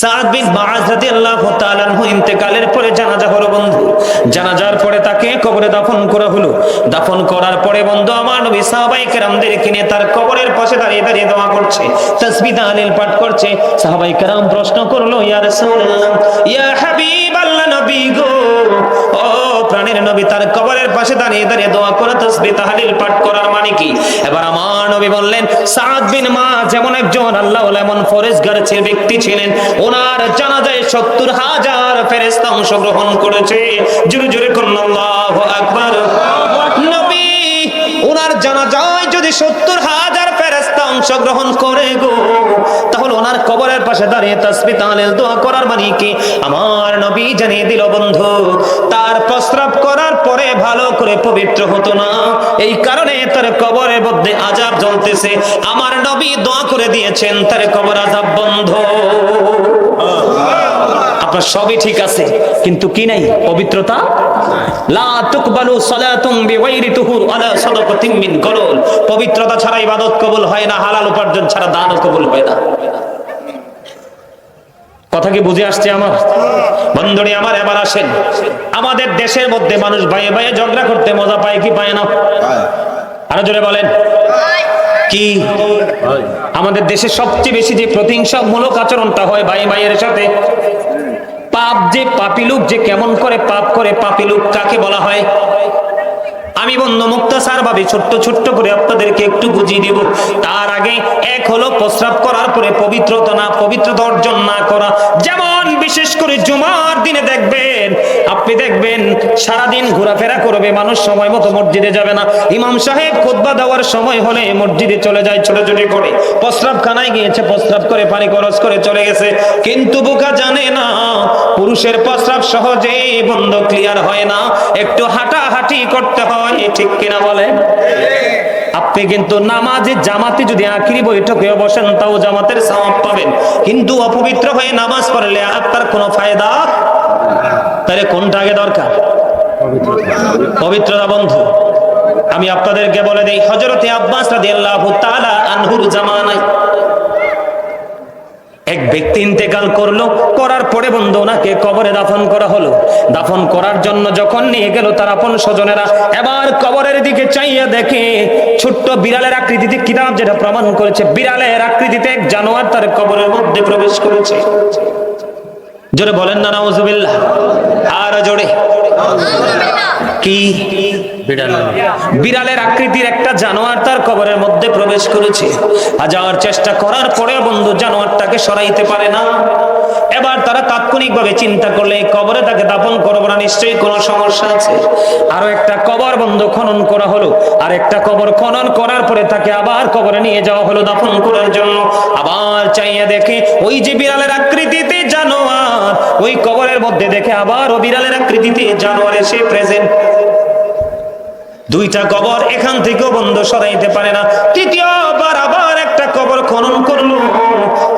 সাদ দাফন করার পরে বন্ধু, আমার নবী সাহাবাই কেরামদের কিনে তার কবরের পাশে দাঁড়িয়ে দাঁড়িয়ে দোয়া করছে তাসবিহ তাহলিল পাঠ করছে। সাহাবাই কেরাম প্রশ্ন করল, ইয়া রাসূলুল্লাহ, ইয়া নবী গো, ও প্রাণের নবী তার কবরের পাশে দাঁড়িয়ে দাঁড়িয়ে দোয়া করে তাসবিহ তাহলিল পাঠ করার মানে কি? এবার আমার নবী বললেন, সাদ বিন মা যেমন একজন আল্লাহ এমন ফরেজগার ব্যক্তি ছিলেন, ওনার জানাজায় সত্তর হাজার ফেরেস্তা অংশগ্রহণ করেছে। জোরে জোরে করুন, আল্লাহু আকবার। নবী, ওনার জানাজায় যদি সত্তর হাজার ফেরেস্তা অংশগ্রহণ করে গো ওনার কবরের পাশে দাঁড়িয়ে তাসবিহ তাহলিল দোয়া করার মানে কি? আমার নবী জানিয়ে দিল, বন্ধু, তার প্রস্রাব করার পরে ভালো করে পবিত্র হতো না। এই কারণে তার কবরের মধ্যে আজাব জ্বলতেছে আমার নবী দোয়া করে দিয়েছেন, তার কবর আজাব বন্ধ। আপনার সবই ঠিক আছে, কিন্তু কি নাই? পবিত্রতা? লা তুকবালু সালাতুম বিগাইরি তুহুর আলা সাদাকাতিন মিন গলল। পবিত্রতা ছাড়া ইবাদত কবুল হয় না, হালাল উপার্জন ছাড়া দানও কবুল হয় না। কথা কি বুঝে আসছে আমার? বন্ধুনি আমার এবার আসেন। আমাদের দেশের মধ্যে মানুষ ভাইয়ে ভাইয়ে ঝগড়া করতে মজা পায় কি পায় না? আরও জোরে বলেন। কি? আমাদের দেশে সবচেয়ে বেশি যে প্রতিহিংসামূলক আচরণটা হয় ভাই ভাইয়ের সাথে পাপ যে পাপিলুক যে কেমন করে পাপ করে পাপিলুক কাকে বলা হয়? আমি বন্ধু মুক্তাসার ভাবে, ছোট্ট ছোট্ট করে আপনাদেরকে একটু বুঝিয়ে দিব। তার আগে এক হলো প্রস্রাব করার পরে পবিত্রতা না, পবিত্রতা অর্জন না করা। যেমন বিশেষ করে জুমার দিনে আপনি দেখবেন সারাদিন ঘোরাফেরা করবে, মানুষ সময় মতো মসজিদে যাবে না। ইমাম সাহেব খুতবা দেওয়ার সময় হলে মসজিদে চলে যায় ছোট ছোট করে। প্রস্রাব খানায় গিয়েছে, প্রস্রাব করে পানি খরচ করে চলে গেছে। কিন্তু বোকা জানে না, পুরুষের প্রস্রাব সহজে বন্ধ ক্লিয়ার হয় না। একটু হাঁটাহাঁটি করতে হয়, ঠিক কিনা বলে? আপনি কিন্তু নামাজে জামাতে যদি আখিরি বৈঠকে বসেন, তাও জামাতের সওয়াব পাবেন। কিন্তু অপবিত্র হয়ে নামাজ পড়লে আপনার কোনো ফায়দা তাহলে কোনটা আগে দরকার? পবিত্রতা বন্ধু। আমি আপনাদেরকে বলে দিই হজরতে আব্বাস আনহুর জামানায় এক ব্যক্তি ইন্তেকাল করল, করার পরে বন্ধু ওনাকে কবরে দাফন করা হলো। দাফন করার জন্য যখন নিয়ে গেল তার আপন স্বজনেরা, এবার কবরের দিকে চাইয়া দেখে ছোট্ট বিড়ালের আকৃতিতে কিতাব যেটা প্রমাণ করেছে? বিড়ালের আকৃতিতে এক জানোয়ার তার কবরের মধ্যে প্রবেশ করেছে। জোরে বলেন না, নাউজুবিল্লাহ। আর জোরে। কি? বিড়ালের আকৃতির একটা জানোয়ার তার কবরের মধ্যে প্রবেশ করেছে। হাজার চেষ্টা করার পরে বন্ধু জানোয়ারটাকে সরাইতে পারে না। এবার তারা তাৎক্ষণিকভাবে চিন্তা করলে এই কবরে তাকে দাপন করব না, নিশ্চয়ই কোনো সমস্যা আছে। আরও একটা কবর বন্ধ খনন করা হলো। আর একটা কবর খনন করার পরে তাকে আবার কবরে নিয়ে যাওয়া হলো দাপন করার জন্য। আবার চাইয়া দেখে ওই যে বিড়ালের জানোয়ার ওই কবরের মধ্যে দেখে আবার ও বিড়ালের আকৃতিতে জানোয়ার এসে প্রেজেন্ট দুইটা কবর এখান থেকেও বন্ধ সরাইতে পারে না। তৃতীয়বার আবার একটা কবর খনন করল।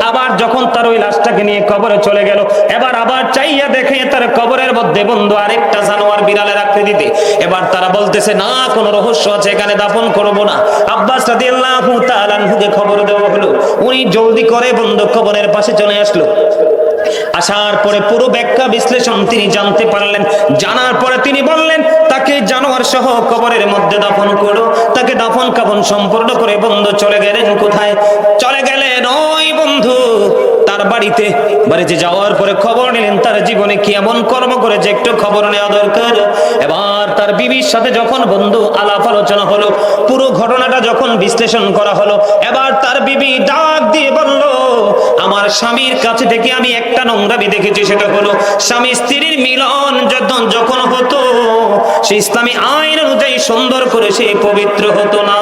আবার যখন তার ওই লাশটাকে নিয়ে কবরে চলে গেল, এবার আবার চাইয়া দেখে তার কবরের মধ্যে বন্ধু আরেকটা জানোয়ার বিড়ালের আকৃতিতে। এবার তারা বলতেছে, না, কোনো রহস্য আছে, এখানে দাফন করব না। আব্বাস রাদিয়াল্লাহু তাআলা খবর দেওয়া হলো। উনি জলদি করে বন্ধু কবরের পাশে চলে আসলো। আসার পরে পুরো ব্যাখ্যা বিশ্লেষণ তিনি জানতে পারলেন। জানার পরে তিনি বললেন, তাকে জানোয়ার সহ কবরের মধ্যে দাফন করো, তাকে দাফন কাফন সম্পূর্ণ করে বন্ধু চলে গেলেন কোথায়? চলে গেলেন ওই বন্ধু, তার বাড়িতে। বাড়িতে যাওয়ার পরে খবর নিলেন, তার জীবনে কি এমন কর্ম করেছে একটু খবর নেওয়া দরকার। এবার তার বিবির সাথে যখন বন্ধু আলাপ আলোচনা হলো, পুরো ঘটনাটা যখন বিশ্লেষণ করা হলো, এবার তার বিবি ডাক দিয়ে বলল স্বামীর কাছে থেকে আমি একটা নোংরামি দেখেছি, সেটা হলো স্বামী স্ত্রীর মিলন যখন যখন হতো সে ইসলামী আইন অনুযায়ী সুন্দর করে সে পবিত্র হতো না।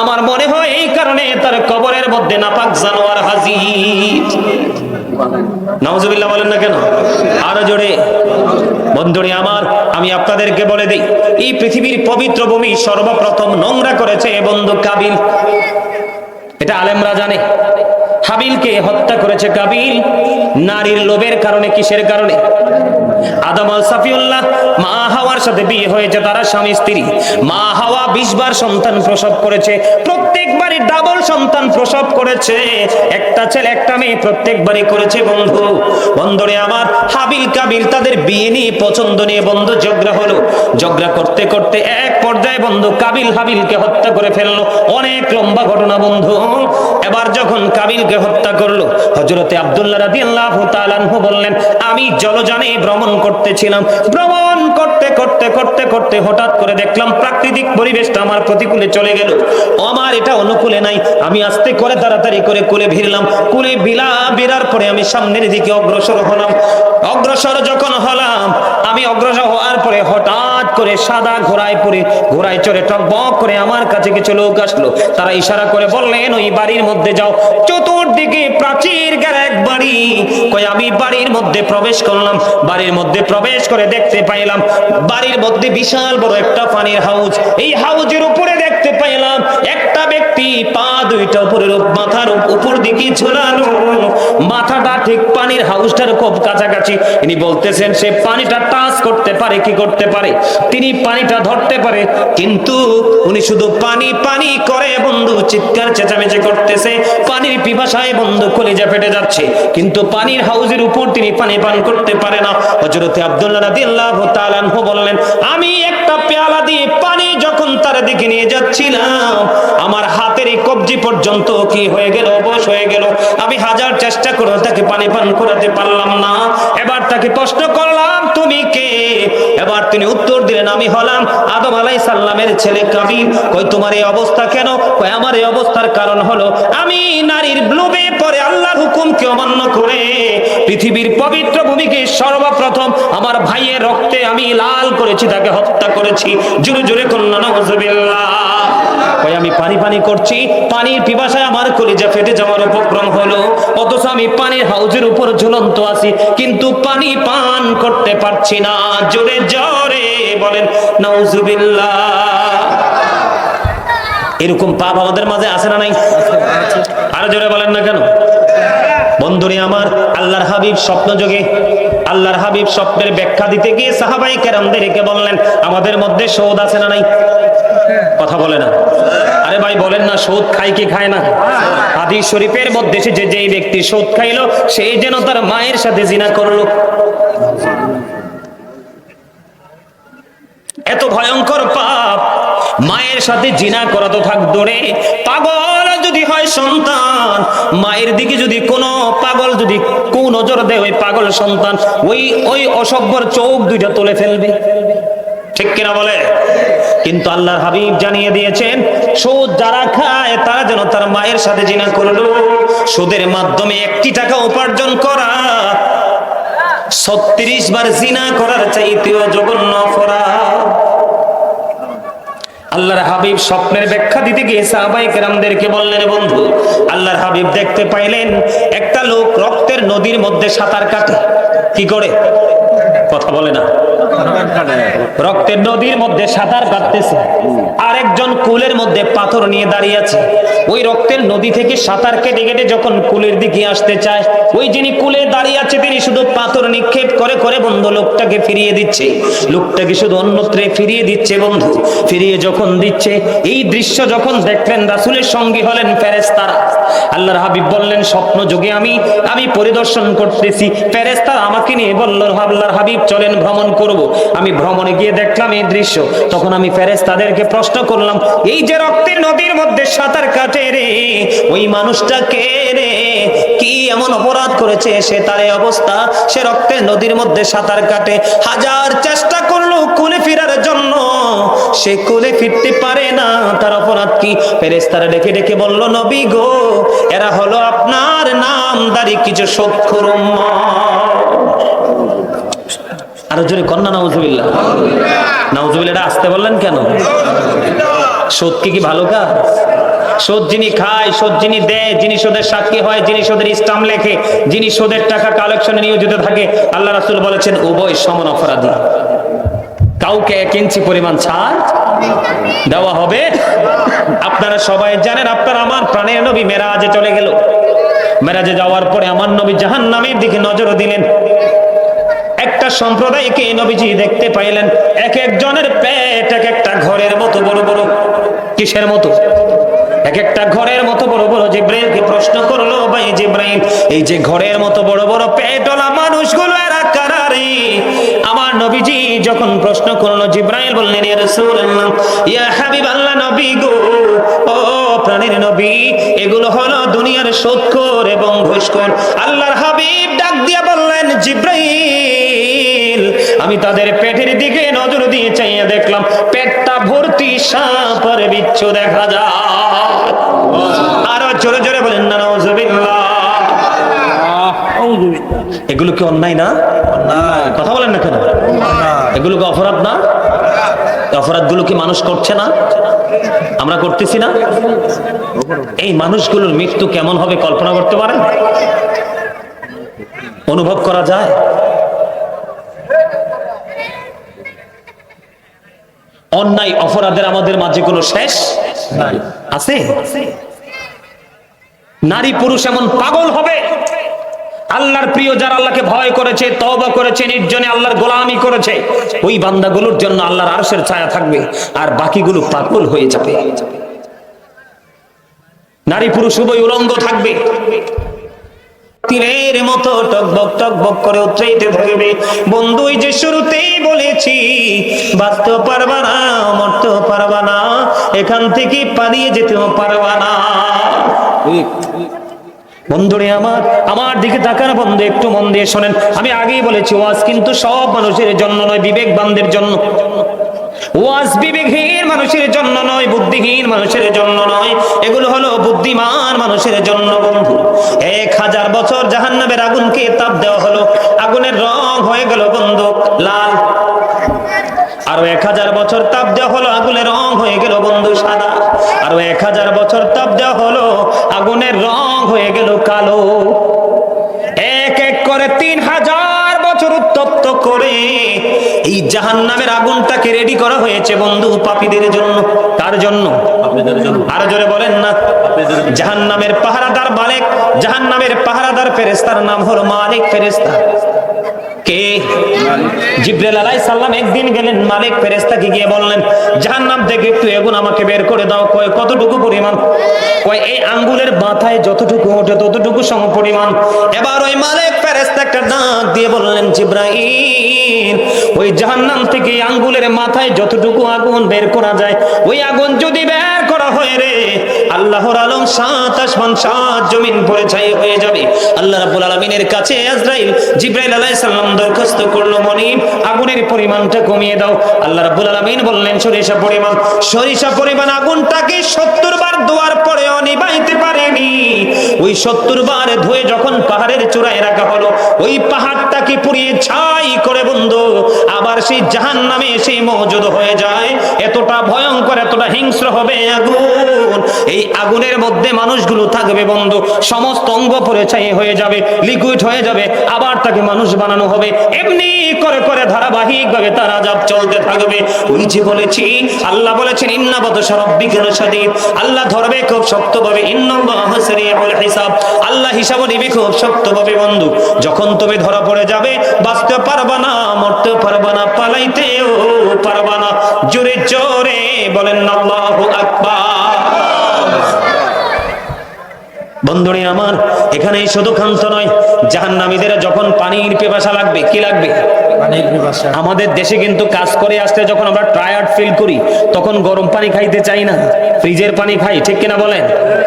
আমার মনে হয় এই কারণে তার কবরের মধ্যে জানোয়ার হাজির। বলেন না কেন? আরও জোরে। বন্ধুরে আমার, আমি আপনাদেরকে বলে দিই, এই পৃথিবীর পবিত্র ভূমি সর্বপ্রথম নোংরা করেছে বন্ধু কাবিল। এটা আলেমরা জানে। হাবিলকে হত্যা করেছে কাবিল। নারীর লোভের কারণে কিসের কারণে? আদম আল সাফিউল্লাহ মা হাওয়ার সাথে বিয়ে হয়েছে, তারা স্বামী, স্ত্রী। মা হাওয়া বিশ বার সন্তান প্রসব করেছে, প্রত্যেকবারই ডাবল সন্তান প্রসব করেছে। একটা ছেলে, একটা মেয়ে প্রত্যেকবারই করেছে, বন্ধু। বন্ধুরে আমার, হাবিল কাবিল তাদের বিয়ে নিয়ে পছন্দ নিয়ে বন্ধু ঝগড়া হলো। ঝগড়া করতে করতে এক পর্যায়ে বন্ধু কাবিল হাবিলকে হত্যা করে ফেলল। অনেক লম্বা ঘটনা, বন্ধু। এবার যখন কাবিলকে হত্যা করল হজরতে আব্দুল্লাহ রাদিয়াল্লাহু তাআলা বললেন, আমি জলযানে ভ্রমণ করতেছিলাম। ভ্রমণ করতে করতে করতে করতে হঠাৎ করে দেখলাম প্রাকৃতিক পরিবেশটা আমার প্রতিকূলে চলে গেল। আমার, এটা অনুকূলে নাই। আমি আস্তে করে তাড়াতাড়ি করে কুলে ভিড়লাম। কুলে বিলা বেরার পরে আমি সামনের দিকে অগ্রসর হলাম। অগ্রসর যখন হলাম, আমি অগ্রসর হওয়ার পরে হঠাৎ করে সাদা ঘোড়ায় পরে, ঘোড়ায় চড়ে টকবক করে আমার কাছে কিছু লোক আসলো। তারা ইশারা করে বললেন, ওই বাড়ির মধ্যে যাও। চতুর্দিকে প্রাচীর গেল এক বাড়ি। কই আমি বাড়ির মধ্যে প্রবেশ করলাম। বাড়ির মধ্যে প্রবেশ করে দেখতে পাইলাম, বাড়ির মধ্যে বিশাল বড় একটা পানির হাউজ। এই হাউজের উপরে দেখতে পাইলাম ব্যক্তি, পা দুইটা উপরের মাথার উপর দিকে ঝুলানো। মাথাটা ঠিক পানির হাউসটার খুব কাছাকাছি। ইনি বলতেছেন, সে পানিটা টাচ করতে পারে, কি করতে পারে? তিনি পানিটা ধরতে পারে, কিন্তু উনি শুধু পানি পানি করে বন্ধু, চিৎকার চেঁচামেচি করতেছে। পানির পিপাসায় বন্ধু কলিজা ফেটে যাচ্ছে। কিন্তু পানির হাউজের উপর তিনি পানি পান করতে পারে না। হযরতে আব্দুল্লাহ রাদিয়াল্লাহু তাআলা বললেন, আমি দিকে নিয়ে যাচ্ছিলাম। আমার হাতের এই কবজি পর্যন্ত কি হয়ে গেল, অবশ হয়ে গেল? আমি হাজার চেষ্টা করে তাকে পানি পান করাতে পারলাম না। এবার তাকে প্রশ্ন করলাম, তুমি কে? এবার তিনি উত্তর দিলেন, আমি হলাম আদম আলাই সাল্লামের ছেলে কাবিল। কই তোমার এই অবস্থা কেন? কই আমার এই অবস্থার কারণ হলো, আমি নারীর ব্লুবে পরে আল্লাহর হুকুমকে অমান্য করে পৃথিবীর পবিত্র ভূমিকে সর্বপ্রথম আমার ভাইয়ের রক্তে আমি লাল করেছি, তাকে হত্যা করেছি। জোরে জোরে কন্যা নজবিল্লাহ কই আমি পানি পানি করছি, পানির আমার কলিজা ফেটে যাওয়ার উপক্রম হলো। অথচ আমি পানির হাউজের উপর ঝুলন্ত আছি, কিন্তু পানি পান করতে পারছি না। জোরে জোরে বলেন এরকম পাপ আমাদের মাঝে আছে না নাই? আরও জোরে বলেন না কেন? বন্ধুরে আমার, আল্লাহর হাবিব স্বপ্ন যোগে, আল্লাহর হাবিব স্বপ্নের ব্যাখ্যা দিতে গিয়ে সাহাবাই কেরামদেরকে বললেন, আমাদের মধ্যে সৌদ আছে না নাই? কথা বলে না। আরে ভাই, বলেন না, সৌদ খায় কি খায় না? হাদিস শরীফের মধ্যে যে যেই ব্যক্তি সৌদ খাইলো সেই যেন তার মায়ের সাথে জিনা করল। এত ভয়ঙ্কর পাপ। মায়ের সাথে জিনা করা তো থাক দূরে পাগল যদি হয় সন্তান, মায়ের দিকে যদি কোনো পাগল যদি কোন নজর দেয়, ওই পাগল সন্তান, ওই ওই অসভ্যর চোখ দুইটা তুলে ফেলবে। ঠিক কিনা বলে? কিন্তু আল্লাহর হাবিব জানিয়ে দিয়েছেন, সুদ যারা খায় তারা যেন তার মায়ের সাথে জিনা করল। সুদের মাধ্যমে একটি টাকা উপার্জন করা, ছত্রিশ বার জিনা করার চাইতেও জঘন্য অপরাধ। আল্লাহর হাবিব স্বপ্নের ব্যাখ্যা দিতে গিয়ে সাহাবাই কেরামদেরকে বললেন, বন্ধু, আল্লাহর হাবিব দেখতে পাইলেন, একটা লোক রক্তের নদীর মধ্যে সাঁতার কাটে। কি করে? কথা বলে না। রক্তের নদীর মধ্যে সাঁতার কাটতেছে। আর একজন কুলের মধ্যে পাথর নিয়ে দাঁড়িয়ে আছে। ওই রক্তের নদী থেকে সাঁতার কেটে কেটে যখন কুলের দিকে আসতে চায়, ওই যিনি কুলে দাঁড়িয়ে আছে, তিনি শুধু পাথর নিক্ষেপ করে করে বন্ধু লোকটাকে ফিরিয়ে দিচ্ছে। লোকটাকে শুধু অন্যত্রে ফিরিয়ে দিচ্ছে বন্ধু। ফিরিয়ে যখন দিচ্ছে, এই দৃশ্য যখন দেখলেন, রাসুলের সঙ্গী হলেন ফেরেস্তারা আল্লাহর হাবিব বললেন, স্বপ্ন যোগে আমি আমি পরিদর্শন করতেছি। ফেরেস্তারা আমাকে নিয়ে বলল, আল্লাহর হাবিব, চলেন ভ্রমণ করব। আমি ভ্রমণে গিয়ে দেখলাম এই দৃশ্য। তখন আমি ফেরেস্তাদেরকে প্রশ্ন করলাম, এই যে রক্তের নদীর মধ্যে সাঁতার কাটে রে, ওই মানুষটা কে রে? কি এমন অপরাধ করেছে? সে তার অবস্থা? সে রক্তের নদীর মধ্যে সাঁতার কাটে। হাজার চেষ্টা করল কুলে ফেরার জন্য সে কুলে ফিরতে পারে না। তার অপরাধ কি? ফেরেস্তারা ডেকে ডেকে বলল, নবী গো, এরা হলো আপনার নামদারি কিছু সক্ষর আরও জোরে কন্যা আসতে বললেন কেন? সত্যি কি ভালো কাজ? সোদ যিনি খায়, সোদ যিনি দেয়, যিনি সোদের সাক্ষী হয়, যিনি সোদের ইসলাম লেখে, যিনি সোদের টাকা কালেকশনে নিয়োজিত থাকে, আল্লাহ রাসুল বলেছেন, উভয় সমান অপরাধী। কাউকে এক ইঞ্চি পরিমাণ ছাড় দেওয়া হবে। আপনারা সবাই জানেন, আপনার আমার প্রাণের নবী মেরাজে চলে গেল। মেরাজে যাওয়ার পরে আমার নবী জাহান নামের দিকে নজর দিলেন। একটা সম্প্রদায়কে নবীজি দেখতে পাইলেন। এক একজনের পেট এক একটা ঘরের মতো বড় বড়। কিসের মতো? এক একটা ঘরের মতো বড় বড়। জিব্রাইলকে প্রশ্ন করল, ভাই জিব্রাইল, এই যে ঘরের মতো বড় বড় পেটওয়ালা মানুষগুলো যখন প্রশ্ন করল, জিব্রাইল বললেন ইয়া রাসূলুল্লাহ ইয়া হাবিবাল্লাহ নবী গো, ও প্রাণের নবী, এগুলো হলো দুনিয়ার সুদখোর এবং ঘুষখোর আল্লাহর হাবিব ডাক দিয়ে বললেন, জিব্রাইল, আমি তাদের পেটের দিকে নজর দিয়ে চাইয়া দেখলাম, পেটটা ভর্তি সাপ আর বিচ্ছু দেখা যায়। আরও জোরে জোরে বলেন না নাউজুবিল্লাহ। এগুলো কি অন্যায় না? কথা বলেন না কেন? এগুলো কি অপরাধ না? অপরাধগুলো কি মানুষ করছে না? আমরা করতেছি না? এই মানুষগুলোর মৃত্যু কেমন হবে কল্পনা করতে পারেন? অনুভব করা যায়? অন্যায়, অপরাধের আমাদের মাঝে কোনো শেষ আছে? নারী, পুরুষ এমন পাগল হবে? আল্লাহর প্রিয় যারা আল্লাহকে ভয় করেছে, তওবা করেছে, নির্জনে আল্লাহর গোলামি করেছে, ওই বান্দাগুলোর জন্য আল্লাহর আরশের ছায়া থাকবে আর বাকিগুলো পাগল হয়ে যাবে। নারী পুরুষ উভয় উলঙ্গ থাকবে। তীরের মতো টকবক টকবক করে উচ্চাইতে থাকবে। বন্ধু যে শুরুতেই বলেছি, বাঁচতেও পারবা না, মরতেও পারবা না, এখান থেকে পালিয়ে যেতেও পারবা না। বন্ধুরে আমার আমার দিকে তাকান বন্ধু, একটু মন দিয়ে শোনেন। আমি আগেই বলেছি, ওয়াজ কিন্তু সব মানুষের জন্য নয় বিবেক বিবেকবানদের জন্য। ওয়াজ বিবেকহীন মানুষের জন্য নয়, বুদ্ধিহীন মানুষের জন্য নয়। এগুলো হলো বুদ্ধিমান মানুষের জন্য বন্ধু। এক হাজার বছর জাহান্নামের আগুনকে তাপ দেওয়া হলো। আগুনের রং হয়ে গেল বন্ধু, লাল। আরও এক হাজার বছর তাপ দেওয়া হলো, আগুনের রং হয়ে গেল বন্ধু, সাদা। আরও এক হাজার বছর তাপ দেওয়া হলো আগুনের রং হয়ে গেল কালো। এক এক করে তিন হাজার বছর উত্তপ্ত করে এই জাহান নামের আগুনটাকে রেডি করা হয়েছে বন্ধু পাপীদের জন্য। তার জন্য? আরও জোরে বলেন না। জাহান নামের পাহারাদার মালিক জাহান নামের পাহারাদার ফেরেস্তার নাম হলো মালিক ফেরেস্তা কে? একদিন গেলেন, মালিক গিয়ে বললেন একটু আমাকে বের করে দাও, কয়, কতটুকু পরিমাণ? কয়, এই মাথায় যতটুকু ওঠে ততটুকু সম পরিমাণ। এবার ওই মালিক একটা দিয়ে বললেন ওই জাহান্নাম থেকে আঙ্গুলের মাথায় যতটুকু আগুন বের করা যায়, ওই আগুন যদি বের করা হয় রে আল্লাহর আলম সাত আসমান, সাত জমিন পরে ছাই হয়ে যাবে। আল্লাহ রাব্বুল আলামিনের কাছে আজরাইল জিব্রাইল আলাইহিস সালাম দরখাস্ত করল মনি, আগুনের পরিমাণটা কমিয়ে দাও। আল্লাহ রাব্বুল আলামিন বললেন, সরিষা পরিমাণ সরিষা পরিমাণ আগুনটাকে 70 বার দোয়ার পরে পারেনি ওই 70 বার ধুয়ে যখন পাহাড়ের চূড়ায় রাখা হলো, ওই পাহাড়টাকে পুড়িয়ে ছাই করে বন্ধু, আবার সেই জাহান্নামে সেই মওজুদ হয়ে যায়। এতটা ভয়ঙ্কর, এতটা হিংস্র হবে আগুন। এই আগুনের মধ্যে মানুষগুলো থাকবে বন্ধু, সমস্ত অঙ্গ পরে ছাই হয়ে যাবে লিকুইড হয়ে যাবে, আবার তাকে মানুষ বানানো হবে। এমনি করে করে ধারাবাহিক ভাবে তার আজাব চলতে থাকবে। ওই যে বলেছি, আল্লাহ বলেছেন ইন্নাবত সরব্বিকের সাদিদ আল্লাহ ধরবে খুব শক্তভাবে, ইন্নাল্লাহু সারিউল হিসাব। আল্লাহ হিসাব নিবি খুব শক্তভাবে, বন্ধু। যখন তুমি ধরা পড়ে যাবে, বাঁচতে পারবা না, মরতে পারবা না, পালাইতেও পারবা না। জোরে জোরে বলেন আল্লাহু। বন্ধুরে আমার এখানে শুধু ক্ষান্ত নয় জাহান্নামীদের যখন পানির পেপাসা লাগবে কি লাগবে? আমাদের দেশে কিন্তু কাজ করে আসতে যখন আমরা টায়ার্ড ফিল করি তখন গরম পানি খাইতে চাই না। ফ্রিজের পানি খাই ঠিক কিনা বলেন?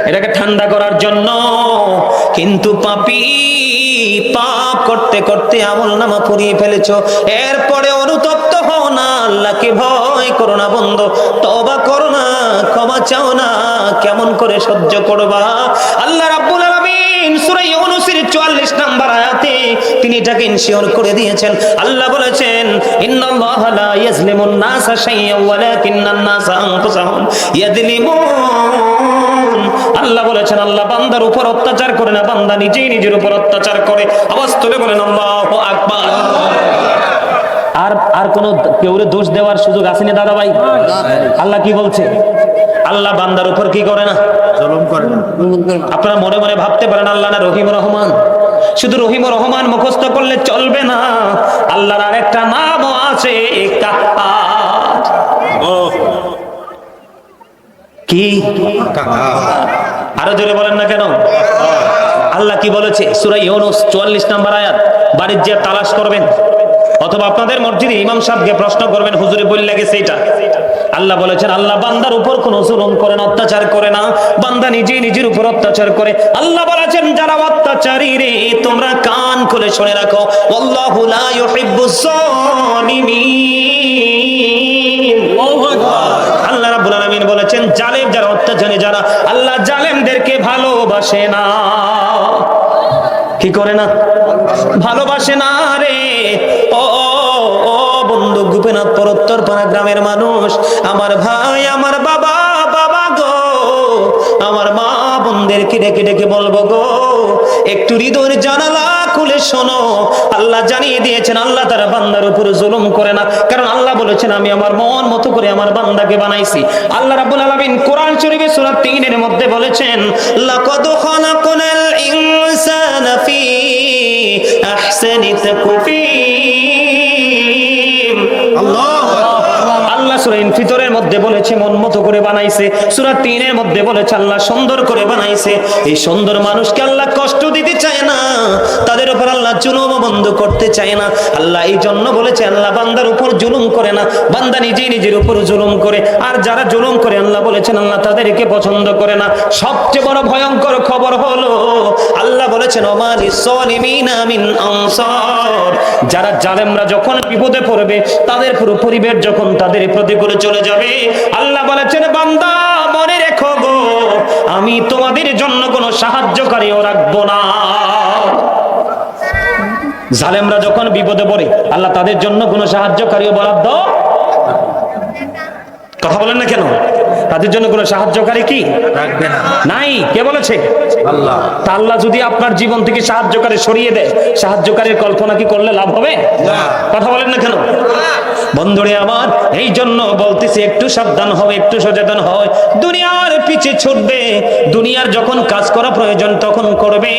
এটাকে ঠান্ডা করার জন্য। কিন্তু পাপি পাপ করতে করতে আমল নামা পুড়িয়ে ফেলেছ। এরপরে অনুতপ্ত হও না আল্লাহকে ভয় করো না বন্ধ তবা করো না। ক্ষমা চাও না কেমন করে সহ্য করবা? আল্লাহ রাব্বুল আলামিন সূরা ইউনূসের 44 নাম্বার আয়াতে তিনি এটাকে ইনশিওর করে দিয়েছেন। আল্লাহ বলেছেন ইন্নাল্লাহা লা ইয়াজলিমুন নাসা শাইয়্যান ওয়ালাকিন্নান নাসা আনফুসাহুম ইয়াজলিমুন আল্লাহ বলেছেন আল্লাহ বান্দার উপর অত্যাচার করে না বান্দা নিজেই নিজের উপর অত্যাচার করে। আওয়াজ তুলে বলেন আল্লাহু আকবার। আর আর কোন কেউরে দোষ দেওয়ার সুযোগ আসেনি দাদা ভাই আল্লাহ কি বলছে? আল্লাহ বান্দার উপর কি করে না? জলম করে না। আপনারা মনে মনে ভাবতে পারেন আল্লাহ না রহিম রহমান? শুধু রহিম রহমান মুখস্থ করলে চলবে না। আল্লাহর আরেকটা নামও আছে কি? আরও জোরে বলেন না কেন? আল্লাহ কি বলেছে? সুরাই ইউনুস চুয়াল্লিশ নাম্বার আয়াত বাড়ির যে তালাশ করবেন। অথবা আপনাদের মসজিদে ইমাম সাহেবকে প্রশ্ন করবেন হুজুরে বললে গেছে এটা আল্লাহ বলেছেন আল্লাহ বান্দার উপর কোনো জুলুম করে না অত্যাচার করে না বান্দা নিজে নিজের উপর অত্যাচার করে। আল্লাহ বলেছেন যারা অত্যাচারী রে তোমরা কান খুলে শুনে রাখো। আল্লাহু লা ইউহিব্বুস সালিমিন আল্লাহ রাব্বুল আলামিন বলেছেন জালেম যারা অত্যাচারী যারা আল্লাহ জালেমদেরকে ভালোবাসে না। কি করে না? ভালোবাসে না রে। বন্ধু গোপীনাথ পরত্তর পাড়া গ্রামের মানুষ, আমার ভাই, আমার বাবা বাবা গো, আমার মা বোনদেরকে ডেকে ডেকে বলব গো, একটু হৃদয়ের জানালা খুলে শোনো। আল্লাহ জানিয়ে দিয়েছেন, আল্লাহ তার বান্দার উপর জুলুম করে না। কারণ আল্লাহ বলেছেন, আমি আমার মন মতো করে আমার বান্দাকে বানাইছি। আল্লাহ রাব্বুল আলামিন কোরআন শরীফে সূরা 3 এর মধ্যে বলেছেন, লাকাদ খালাকনাল ইনসানা ফি আহসানি তাকওয়িম আল্লাহ আল্লাহ সূরা মধ্যে বলেছে মতো করে বানাইছে। সূরা 3 মধ্যে বলেছে, আল্লাহ সুন্দর করে বানাইছে। এই সুন্দর মানুষকে আল্লাহ কষ্ট দিতে চায় না। তাদের উপর আল্লাহ জুলুম বন্ধ করতে চায় না। আল্লাহ এই জন্য বলেছে, আল্লাহ বান্দার উপর জুলুম করে না। বান্দা নিজেই নিজের উপর জুলুম করে। আর যারা জুলুম করে, আল্লাহ বলেছেন, আল্লাহ তাদেরকে পছন্দ করে না। সবচেয়ে বড় ভয়ঙ্কর খবর হলো বলেছেন যারা জালেমরা যখন বিপদে পড়বে, তাদের পুরো পরিবার যখন তাদের প্রতিকূলে চলে যাবে, আল্লাহ বলেছেন, বান্দা, মনে রেখো গো, আমি তোমাদের জন্য কোনো সাহায্যকারীও রাখব না। জালেমরা যখন বিপদে পড়ে, আল্লাহ তাদের জন্য কোনো সাহায্যকারীও বরাদ্দ কথা বলেন না কেন? তাদের জন্য কোনো সাহায্যকারী কি? রাখবে না। নাই? কে বলেছে? আল্লাহ। তা আল্লাহ যদি আপনার জীবন থেকে সাহায্যকারী সরিয়ে দেয় সাহায্যকারীর কল্পনা কি করলে লাভ হবে? না। কথা বলেন না কেন? বন্ধুরে আমার এই জন্য বলতেছি একটু সাবধান হবে একটু সচেতন হয় দুনিয়ার পিছে ছুটবে দুনিয়ার যখন কাজ করা প্রয়োজন তখন করবে।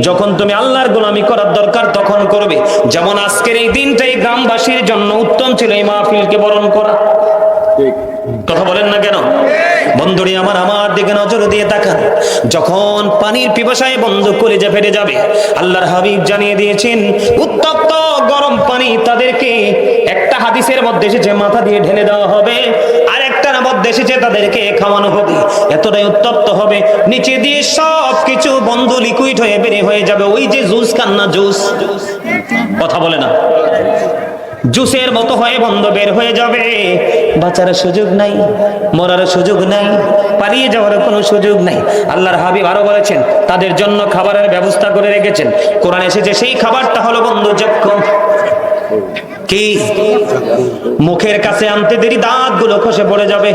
যখন তুমি আল্লাহর গোলামি করার দরকার তখন করবে। যেমন আজকের এই দিনটাই গ্রামবাসীর জন্য উত্তম ছিল এই মাহফিলকে বরণ করা। ঠিক। কথা বলেন না কেন? বন্ধুরি আমার আমার দিকে নজর দিয়ে তাকান। যখন পানির পিপাসায় বন্ধ করে যে ফেটে যাবে, আল্লাহর হাবিব জানিয়ে দিয়েছেন, উত্তপ্ত গরম পানি তাদেরকে একটা হাদিসের মধ্যে এসেছে, মাথা দিয়ে ঢেলে দেওয়া হবে, আর একটার মধ্যে এসেছে তাদেরকে খাওয়ানো হবে। এতটাই উত্তপ্ত হবে, নিচে দিয়ে সব কিছু বন্ধ লিকুইড হয়ে বেরিয়ে হয়ে যাবে। ওই যে জুস, কান্না জুস। কথা বলে না। জুসের মতো হয়ে বন্ধ বের হয়ে যাবে। বাঁচার সুযোগ নাই, মরার সুযোগ নাই, পালিয়ে যাওয়ার কোনো সুযোগ নাই। আল্লাহর হাবিব আরও বলেছেন, তাদের জন্য খাবারের ব্যবস্থা করে রেখেছেন। কোরআন এসেছে, সেই খাবারটা হলো বন্ধু যক্ষ কি? মুখের কাছে আনতে দেরি দাঁতগুলো খসে পড়ে যাবে।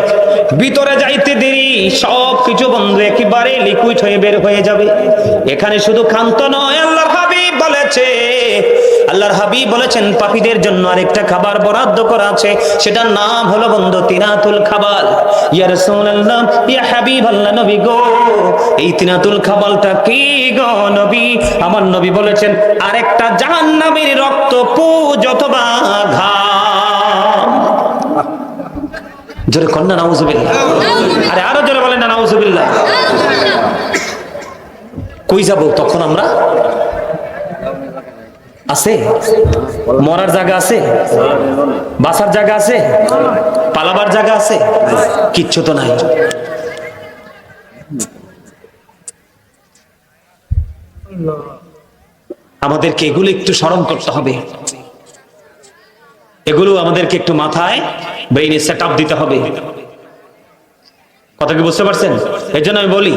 ভিতরে যাইতে দেরি সব কিছু বন্ধ, একেবারে লিকুইড হয়ে বের হয়ে যাবে। এখানে শুধু ক্ষান্ত নয়, আল্লাহর হাবিব বলেছে আল্লাহর হাবিব বলেছেন, পাপীদের জন্য আরেকটা খাবার বরাদ্দ করা আছে, সেটার নাম হলো বন্ধু তিনাতুল খাবার ইয়া রাসূলুল্লাহ, ইয়া হাবিব আল্লাহ নবী গো। এই তিনাতুল খাবারটা কি গো নবী? আমার নবী বলেছেন, আরেকটা জাহান্নামের রক্ত পুজ অথবা ঘাম। জোরে কন্যা, নাউজুবিল্লাহ। আরে আরও জোরে বলেন না, নাউজুবিল্লাহ। কই যাব তখন আমরা? আছে? মরার জায়গা আছে? বাসার জায়গা আছে? পালাবার জায়গা আছে? কিচ্ছু তো নাই। আমাদেরকে এগুলো একটু স্মরণ করতে হবে। এগুলো আমাদেরকে একটু মাথায় ব্রেইনে সেট আপ দিতে হবে। কথা কি বুঝতে পারছেন? এই জন্য আমি বলি